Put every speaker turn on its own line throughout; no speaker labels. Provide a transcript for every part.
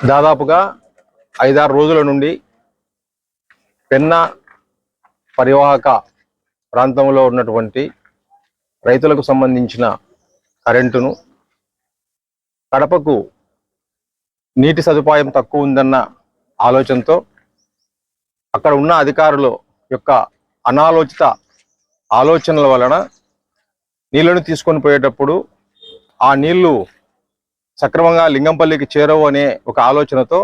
దాదాపుగా ఐదారు రోజుల నుండి పెన్నా పరివాహక ప్రాంతంలో ఉన్నటువంటి రైతులకు సంబంధించిన కరెంటును కడపకు నీటి సదుపాయం తక్కువ ఉందన్న ఆలోచనతో అక్కడ ఉన్న అధికారుల యొక్క అనాలోచిత ఆలోచనల వలన నీళ్ళను తీసుకొని పోయేటప్పుడు ఆ నీళ్ళు సక్రమంగా లింగంపల్లికి చేరవు అనే ఒక ఆలోచనతో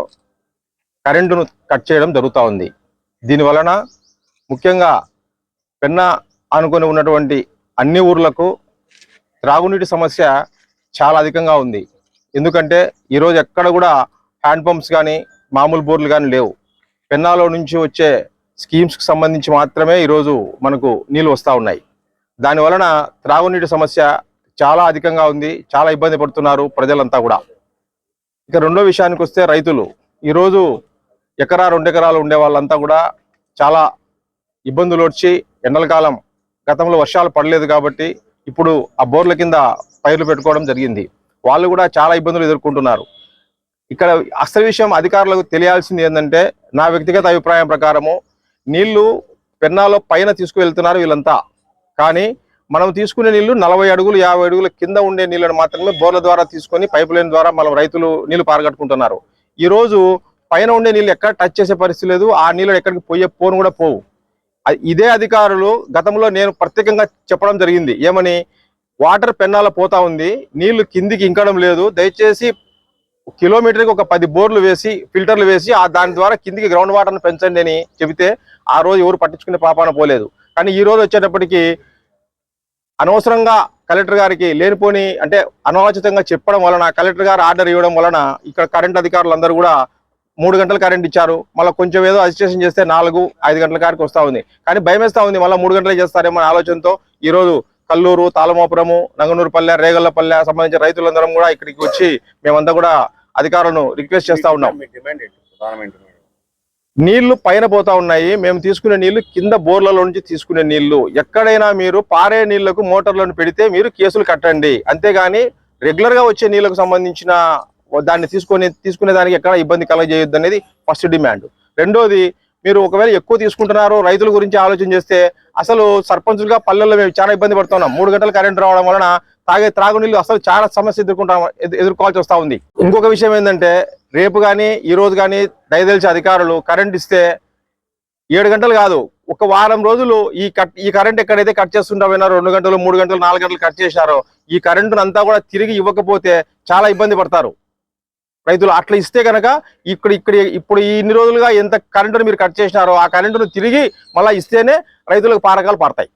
కరెంటును కట్ చేయడం జరుగుతూ ఉంది. దీని వలన ముఖ్యంగా పెన్న అనుకుని ఉన్నటువంటి అన్ని ఊర్లకు త్రాగునీటి సమస్య చాలా అధికంగా ఉంది. ఎందుకంటే ఈరోజు ఎక్కడ కూడా హ్యాండ్ పంప్స్ కానీ మామూలు బోర్లు కానీ లేవు. పెన్నాలో నుంచి వచ్చే స్కీమ్స్కి సంబంధించి మాత్రమే ఈరోజు మనకు నీళ్ళు వస్తూ ఉన్నాయి. దాని వలన త్రాగునీటి సమస్య చాలా అధికంగా ఉంది చాలా ఇబ్బంది పడుతున్నారు ప్రజలంతా కూడా. ఇక రెండో విషయానికి వస్తే రైతులు. ఈరోజు ఎకరా రెండు ఎకరాలు ఉండే వాళ్ళంతా కూడా చాలా ఇబ్బందులు వచ్చి ఎండల కాలం గతంలో వర్షాలు పడలేదు కాబట్టి ఇప్పుడు ఆ బోర్ల కింద పైర్లు పెట్టుకోవడం జరిగింది. వాళ్ళు కూడా చాలా ఇబ్బందులు ఎదుర్కొంటున్నారు. ఇక్కడ అసలు విషయం అధికారులకు తెలియాల్సింది ఏంటంటే నా వ్యక్తిగత అభిప్రాయం ప్రకారము నీళ్ళు పెన్నాలో పైన తీసుకువెళ్తున్నారు వీళ్ళంతా. కానీ మనం తీసుకునే నీళ్ళు నలభై అడుగులు యాభై అడుగుల కింద ఉండే నీళ్ళను మాత్రమే బోర్ల ద్వారా తీసుకొని పైప్ లైన్ ద్వారా మనం రైతులు నీళ్ళు పారగట్టుకుంటున్నారు. ఈ రోజు పైన ఉండే నీళ్ళు ఎక్కడ టచ్ చేసే పరిస్థితి లేదు ఆ నీళ్ళు ఎక్కడికి పోయే పోను కూడా పోవు. ఇదే అధికారులు గతంలో నేను ప్రత్యేకంగా చెప్పడం జరిగింది. ఏమని? వాటర్ పెన్నాల పోతా ఉంది నీళ్ళు కిందికి ఇంకడం లేదు. దయచేసి కిలోమీటర్కి ఒక పది బోర్లు వేసి ఫిల్టర్లు వేసి ఆ దాని ద్వారా కిందికి గ్రౌండ్ వాటర్ని పెంచండి అని చెబితే ఆ రోజు ఎవరు పట్టించుకునే పాపాన పోలేదు. కానీ ఈ రోజు వచ్చేటప్పటికి అనవసరంగా కలెక్టర్ గారికి లేనిపోని అంటే అనాలోచితంగా చెప్పడం వలన కలెక్టర్ గారు ఆర్డర్ ఇవ్వడం వలన ఇక్కడ కరెంట్ అధికారులు అందరూ కూడా మూడు గంటల కరెంట్ ఇచ్చారు. మళ్ళీ కొంచెం ఏదో అజిస్ట్రేషన్ చేస్తే నాలుగు ఐదు గంటల కారికి వస్తూ ఉంది. కానీ భయం ఉంది మళ్ళీ మూడు గంటలే చేస్తారేమో ఆలోచనతో ఈరోజు రోజు కల్లూరు తాళమోపురము నంగనూరుపల్లె రేగల్లపల్లె సంబంధించిన రైతులందరం కూడా ఇక్కడికి వచ్చి మేమంతా కూడా అధికారులను రిక్వెస్ట్ చేస్తూ ఉన్నాం. నీళ్ళు పైన పోతా ఉన్నాయి. మేము తీసుకునే నీళ్ళు కింద బోర్లలో నుంచి తీసుకునే నీళ్ళు. ఎక్కడైనా మీరు పారే నీళ్ళకు మోటార్లను పెడితే మీరు కేసులు కట్టండి. అంతేగాని రెగ్యులర్గా వచ్చే నీళ్ళకు సంబంధించిన దాన్ని తీసుకొని తీసుకునే దానికి ఎక్కడ ఇబ్బంది కలగజేయొద్దు అనేది ఫస్ట్ డిమాండ్. రెండోది మీరు ఒకవేళ ఎక్కువ తీసుకుంటున్నారు రైతుల గురించి ఆలోచన చేస్తే అసలు సర్పంచులుగా పల్లెల్లో మేము చాలా ఇబ్బంది పడుతున్నాం. మూడు గంటలు కరెంట్ రావడం వలన తాగే త్రాగునీళ్ళు అసలు చాలా సమస్య ఎదుర్కొంటాం ఎదు- ఎదుర్కోవాల్సి వస్తూ ఉంది. ఇంకొక విషయం ఏంటంటే రేపు కానీ ఈ రోజు కానీ దయదలిచి అధికారులు కరెంట్ ఇస్తే ఏడు గంటలు కాదు ఒక వారం రోజులు ఈ కట్ ఈ కరెంట్ ఎక్కడైతే కట్ చేస్తుంటామైనా రెండు గంటలు మూడు గంటలు నాలుగు గంటలు కట్ చేశారో ఈ కరెంటును అంతా కూడా తిరిగి ఇవ్వకపోతే చాలా ఇబ్బంది పడతారు. రైతులు అట్లా ఇస్తే కనుక ఇక్కడ ఇక్కడ ఇప్పుడు ఇన్ని రోజులుగా ఎంత కరెంటును మీరు కట్ చేసినారో ఆ కరెంటును తిరిగి మళ్ళీ ఇస్తేనే రైతులకు పారకాలు పడతాయి